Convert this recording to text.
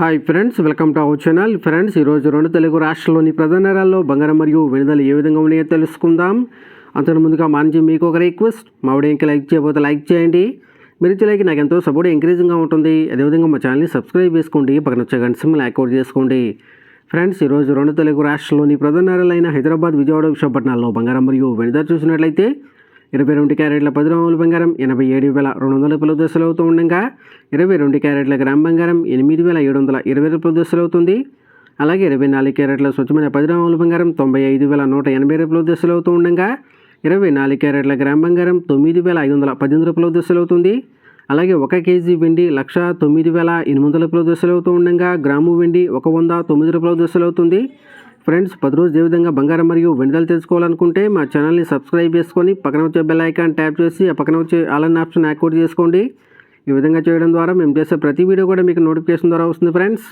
Hi friends welcome to our channel friends ఈరోజు రెండు తెలుగు రాష్ట్రాల్లోని ప్రధాన నగరాల్లో బంగారం మరియు వెనుదలు ఏ విధంగా ఉన్నాయో తెలుసుకుందాం. అంతకు ముందుగా మంచి మీకు ఒక రిక్వెస్ట్ మా వీడియోకి లైక్ చేయబోతే లైక్ చేయండి. మీరు లైక్ నాకు ఎంతో సపోర్ట్ ఎంకరేజింగ్గా ఉంటుంది. అదేవిధంగా మా ఛానల్ని సబ్స్క్రైబ్ చేసుకోండి. పక్కన వచ్చే గంట సిమ్ అవుట్ చేసుకోండి. ఫ్రెండ్స్ ఈరోజు రెండు తెలుగు రాష్ట్రాల్లోని ప్రధాన నగరాలైన హైదరాబాద్ విజయవాడ విశాఖపట్నాల్లో బంగారం మరియు వెనుదలు చూసినట్లయితే ఇరవై రెండు క్యారెట్ల పది గ్రాముల బంగారం ఎనభై ఏడు వేల రెండు వందల రూపాయల దశలు అవుతూ ఉండగా ఇరవై రెండు క్యారెట్ల గ్రామ్ బంగారం ఎనిమిది వేల ఏడు వందల ఇరవై రూపాయల దశలు అవుతుంది అలాగే ఇరవై నాలుగు క్యారెట్ల స్వచ్ఛమైన పది గ్రాముల బంగారం తొంభై ఐదు వేల నూట ఎనభై రూపాయల దశలు అవుతూ ఉండగా ఇరవై నాలుగు క్యారెట్ల గ్రామ్ బంగారం తొమ్మిది వేల ఐదు వందల పద్దెనిమిది రూపాయల దశలు అవుతుంది అలాగే ఒక కేజీ వెండి లక్ష తొమ్మిది వేల ఎనిమిది వందల రూపాయల దశలు అవుతూ ఉండగా గ్రాము వెండి ఒక వంద తొమ్మిది రూపాయల దశలు అవుతుంది ఫ్రెండ్స్ పది రోజు ఏ విధంగా బంగారం మరియు వెనుదలు తెలుసుకోవాలనుకుంటే మా ఛానల్ని సబ్స్క్రైబ్ చేసుకొని పక్కన వచ్చే బెల్ ఐకాన్ ట్యాప్ చేసి ఆ పక్కన వచ్చే ఆలన్ ఆప్షన్ యాక్టివేట్ చేసుకోండి. ఈ విధంగా చేయడం ద్వారా మేము చేసే ప్రతి వీడియో కూడా మీకు నోటిఫికేషన్ ద్వారా వస్తుంది ఫ్రెండ్స్.